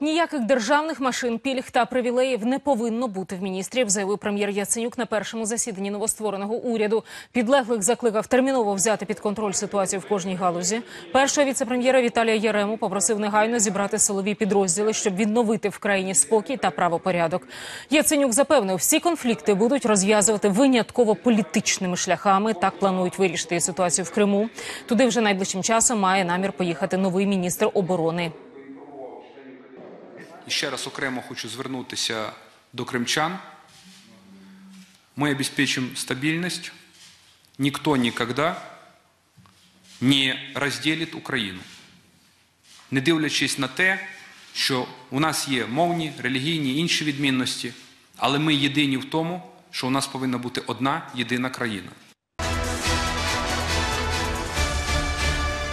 Ніяких державних машин, пільг та привілеїв не повинно бути в міністрів, заявив прем'єр Яценюк на першому засіданні новоствореного уряду. Підлеглих закликав терміново взяти під контроль ситуацію в кожній галузі. Першого віцепрем'єра Віталія Єрему попросив негайно зібрати силові підрозділи, щоб відновити в країні спокій та правопорядок. Яценюк запевнив, всі конфлікти будуть розв'язувати винятково політичними шляхами. Так планують вирішити ситуацію в Криму. Туди вже найближчим часом має намір поїхати новий міністр оборони. І ще раз окремо хочу звернутися до кримчан. Мы обеспечим стабильность. Никто никогда не розділить Україну. Не дивлячись на те, що у нас є мовні, релігійні інші відмінності, але ми єдині в тому, що у нас повинна бути одна єдина країна.